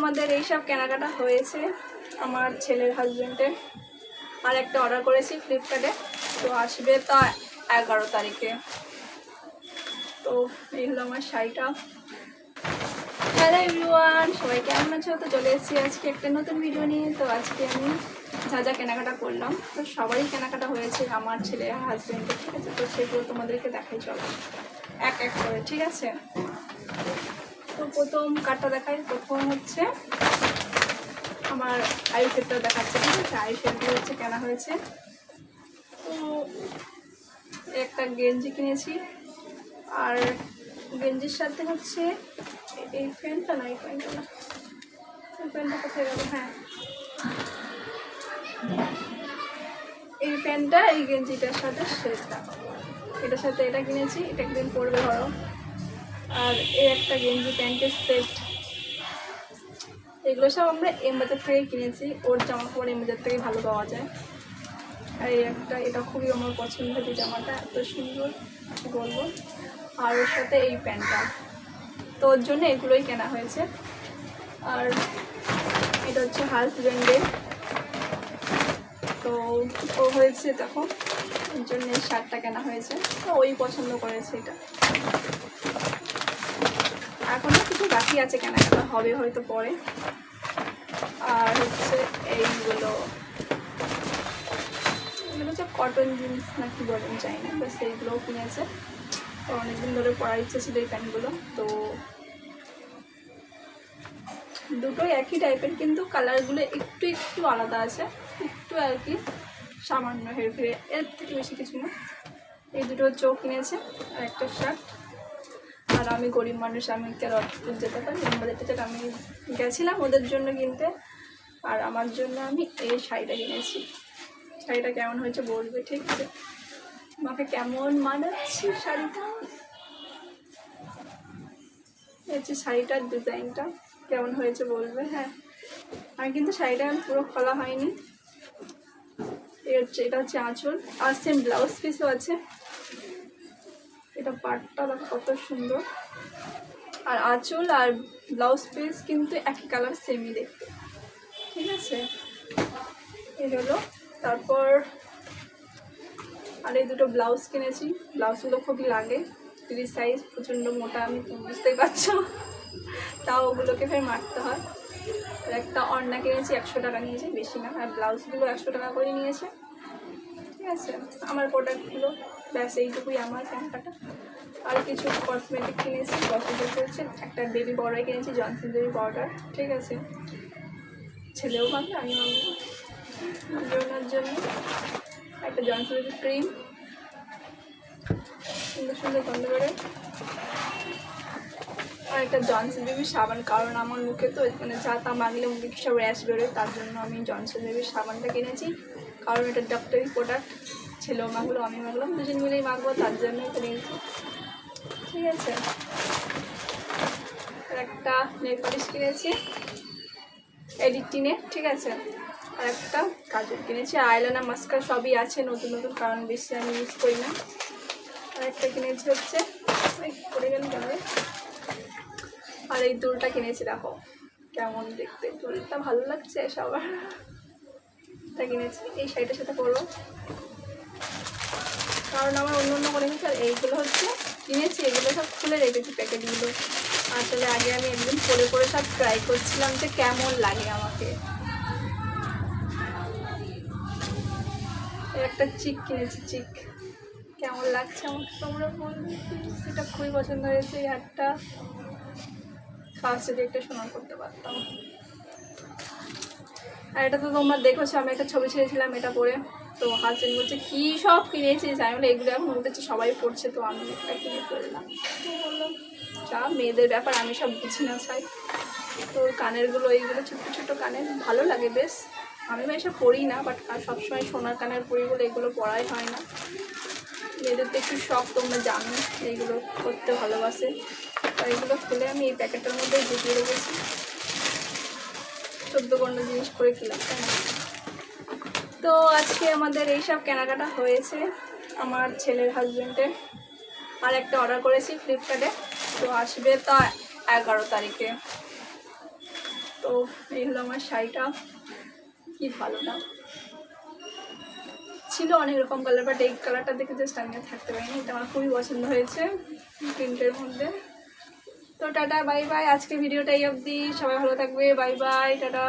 আমাদের এইসব কেনাকাটা হয়েছে আমার ছেলের হাজবেন্ডের আর একটা অর্ডার করেছি ফ্লিপকার্টে তো আসবে তা এগারো তারিখে। তো এই হলো আমার শাড়িটা। হ্যালো এভরিওয়ান সবাই কেমন আছো? তো চলে এসেছি আজকে একটা নতুন ভিডিও নিয়ে। তো আজকে আমি যা যা কেনাকাটা করলাম, তো সবারই কেনাকাটা হয়েছে আমার ছেলে হাজব্যান্ডের ঠিক আছে, তো সেগুলো তোমাদেরকে দেখাই চলো। এক এক করে, ঠিক আছে? প্রথম কার্ডটা দেখাই। প্রথম হচ্ছে আমার আয়ুষেরটা দেখাচ্ছে, ঠিক আছে? আয়ুষেরগুলো হচ্ছে, কেনা হয়েছে। তো একটা গেঞ্জি কিনেছি। আর গেঞ্জির সাথে হচ্ছে এই প্যান্টটা না, এই প্যান্টটা না। এই প্যান্টটা কোথায় গেল? হ্যাঁ। এই প্যান্টটা, এই গেঞ্জিটার সাথে সেটটা এটার সাথে এটা কিনেছি, এটা একদিন পরবে ধরো আর এই একটা গেঞ্জি প্যান্টের সেট। এগুলো সব আমরা এম বাজার থেকে কিনেছি। ওর জামা কাপড় এম বাজার থেকে ভালো পাওয়া যায়। আর এই একটা, এটা খুবই আমার পছন্দের এই জামাটা, এত সুন্দর বলব? আর ওর সাথে এই প্যান্টটা। তো ওর জন্য এগুলোই কেনা হয়েছে। আর এটা হচ্ছে হাজব্যান্ডের তো ও হয়েছে তখন ওর জন্য এই শার্টটা কেনা হয়েছে। তো ওই পছন্দ করেছে এটা। এখনও কিছু বাকি আছে কেনাকাটা, হবে হয়তো পরে। আর হচ্ছে এইগুলো, এগুলো হচ্ছে কটন জিন্স না কি বলেন চাই না ব্যাস এইগুলোও কিনেছে। অনেকদিন ধরে পরার ইচ্ছে ছিল এই প্যান্টগুলো, তো দুটোই একই টাইপের কিন্তু কালারগুলো একটু একটু আলাদা আছে, একটু আর কি সামান্য হেরফেরে, এর থেকে বেশি কিছু না। এই দুটো চোখ কিনেছে, আর একটা শার্ট আর আমি গরিব মানুষ, আমি কে রথপুর যেতে পারি? আমাদের থেকে আমি গেছিলাম ওদের জন্য কিনতে, আর আমার জন্য আমি এই শাড়িটা কিনেছি। শাড়িটা কেমন হয়েছে বলবে, ঠিক আছে? আমাকে কেমন মানাচ্ছে শাড়িটা? হচ্ছে শাড়িটার ডিজাইনটা, কেমন হয়েছে বলবে? হ্যাঁ আমি কিন্তু শাড়িটা পুরো খোলা হয়নি। এই হচ্ছে, এটা হচ্ছে আঁচল। আর সেম ব্লাউজ পিসও আছে। এটা পাটটা দেখো কত সুন্দর। আর আঁচল আর ব্লাউজ পিস কিন্তু একই কালার সেমই দেখতে। ঠিক আছে? এই হলো। তারপর আর এই দুটো ব্লাউজ কিনেছি। ব্লাউজগুলো খুবই লাগে ফ্রি সাইজ প্রচণ্ড মোটা, আমি বুঝতেই পারছ। তাও ওগুলোকে ফের মারতে হয়। আর একটা অন্না কিনেছি, একশো টাকা নিয়েছে, বেশি না। আর ব্লাউজগুলো একশো টাকা করে নিয়েছে। ঠিক আছে, আমার প্রোডাক্টগুলো ব্যাস এইটুকুই আমার কেনাকাটা আর কিছু কসমেটিক কিনেছি কসমেটিক হচ্ছে একটা বেবি পাউডার কিনেছি জনসন বেবি পাউডার ঠিক আছে। ছেলেও ভাববে আমি ওনার জন্য একটা জনসন বেবি ক্রিম সুন্দর সুন্দর গন্ধ করে আর একটা জনসন বেবি সাবান, কারণ আমার মুখে তো মানে চা তা মাগলে মুখে সব র্যাশ বেরোয়, তার জন্য আমি জনসন বেবির সাবানটা কিনেছি। কারণ এটা ডক্টরি প্রোডাক্ট ছেলেও মাগলো আমি মাগলাম দুজন মিলেই মাখবো, তার জন্যই ঠিক আছে। একটা নেল পলিশ কিনেছি এডিটিনে ঠিক আছে। আর একটা কাজল কিনেছি আইলানা মাস্কার সবই আছে, নতুন নতুন, কারণ বেশি আমি ইউজ করি না। আর একটা কিনেছি হচ্ছে পড়ে গেল কেন আর এই দুলটা কিনেছি, দেখো, কেমন দেখতে। দুলটা ভালো লাগছে সবার। এটা কিনেছি, এই শাড়িটার সাথে পরবো। কারণ আমার অন্য অন্য করে আর এইগুলো হচ্ছে কিনেছি, এগুলো সব খুলে রেখেছি প্যাকেটগুলো। আসলে আগে আমি একদিন পরে পরে সব ট্রাই করছিলাম যে কেমন লাগে আমাকে। একটা চিক কিনেছি চিক কেমন লাগছে আমাকে তোমরা বলবে সেটা খুবই পছন্দ হয়েছে এই হারটা। ফার্স্টে একটা সোনার করতে পারতাম। আর এটা তো তোমরা দেখেছ, আমি একটা ছবি ছেড়েছিলাম এটা পরে। তো হাজবেন্ড বলছে, কী সব কিনেছিস? আমি বলে, এগুলো এখন উঠেছে সবাই পড়ছে, তো আমি একটা কিনে বললাম যা মেয়েদের ব্যাপার, আমি সব বুঝি না চাই তো কানেরগুলো, এইগুলো ছোটো ছোটো কানের, ভালো লাগে বেশ। আমি বা এসব পড়ি না বাট সবসময় সোনার কানের পরি বলে এগুলো পড়াই হয় না। মেয়েদের তো একটু শখ, তোমরা জানো, এইগুলো করতে ভালোবাসে। তো এগুলো খুলে আমি এই প্যাকেটটার মধ্যে ঢুকিয়ে রেখেছি। চোদ্দ পনেরো জিনিস করে কিনলাম তো আজকে আমাদের এইসব কেনাকাটা হয়েছে আমার ছেলের হাজব্যান্ডের আর একটা অর্ডার করেছি ফ্লিপকার্টে তো আসবে তা এগারো তারিখে। তো এই হলো আমার শাড়িটা। কি ভালো না। ছিল অনেক রকম কালার বাট এই কালারটা দেখে জাস্ট আমি থাকতে পারিনি। এটা আমার খুবই পছন্দ হয়েছে। প্রিন্টের মধ্যে। তো টাটা বাই বাই। আজকে ভিডিওটাই অবধি। সবাই ভালো থাকবে। Bye bye tata.